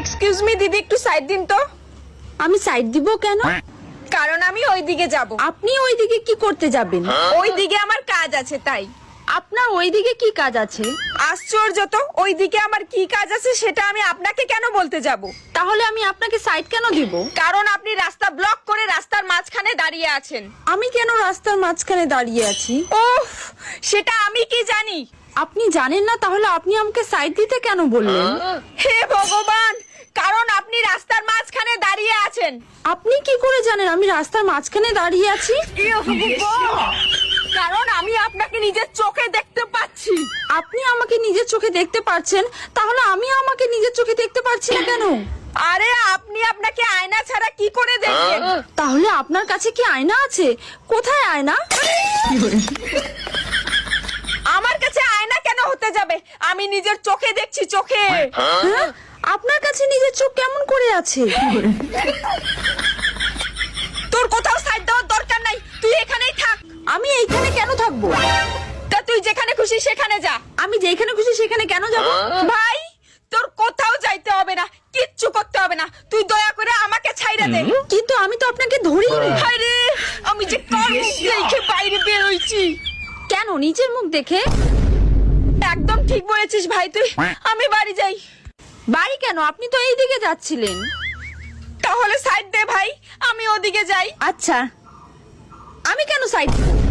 Excuse me দিদি একটু side দিন তো। আমি সাইড দিব কেন? কারণ আমি ওই দিকে যাব। আপনি ওইদিকে কি করতে যাবেন? ওই দিকে আমার কাজ আছে তাই। আপনার ওইদিকে কি কাজ আছে? আশ্চর্য তো ওই দিকে আমার কি কাজ আছে সেটা আমি আপনাকে কেন বলতে যাব? তাহলে আমি আপনাকে সাইড কেন দিব? কারণ আপনি রাস্তা ব্লক করে রাস্তার মাঝখানে দাঁড়িয়ে আছেন। আমি কেন রাস্তার মাঝখানে দাঁড়িয়ে আছি? ওহ সেটা আমি কি জানি? আপনি জানেন না তাহলে আপনি আমাকে সাইড দিতে কেন বললেন? হে ভগবান কারণ আপনি রাস্তার মাঝখানে দাঁড়িয়ে আছেন। আপনি কি করে জানেন আমি রাস্তার মাঝখানে দাঁড়িয়ে আছি? কারণ আমি আপনাকে নিজের চোখে দেখতে পাচ্ছি। আপনি আমাকে নিজের চোখে দেখতে পারছেন? তাহলে আমি আমাকে নিজের চোখে দেখতে পাচ্ছি না কেন? আরে আপনি আপনাকে আয়না ছাড়া কি করে দেখবেন তাহলে আপনার কাছে কি আয়না আছে? কোথায় আয়না? আমার কাছে আয়না কেন হতে যাবে? আমি নিজের চোখে দেখছি চোখে। হ্যাঁ? আপনার কাছে নিজের চোখ কেমন করে আছে? তোর কোথাও সাইড দেওয়ার দরকার নাই। তুই এখানেই থাক। আমি এইখানে কেন থাকব? তা তুই যেখানে খুশি সেখানে যা। আমি যেখানে খুশি সেখানে কেন যাব? ভাই তোর কোথাও যাইতে হবে না কিচ্ছু করতে হবে না। তুই দয়া করে আমাকে ছাইড়া দে। কিন্তু আমি তো আপনাকে ধরি আরে। আমি যে কার মুখ দেখে বাইরে বের হইছি কেন নিজের মুখ দেখে? একদম ঠিক বলেছিস ভাই তুই। আমি বাড়ি যাই। বাড়ি কেন? আপনি তো এই দিকে যাচ্ছিলেন। তাহলে সাইড দে ভাই আমি ওদিকে যাই। আচ্ছা। আমি কেন সাইড দিব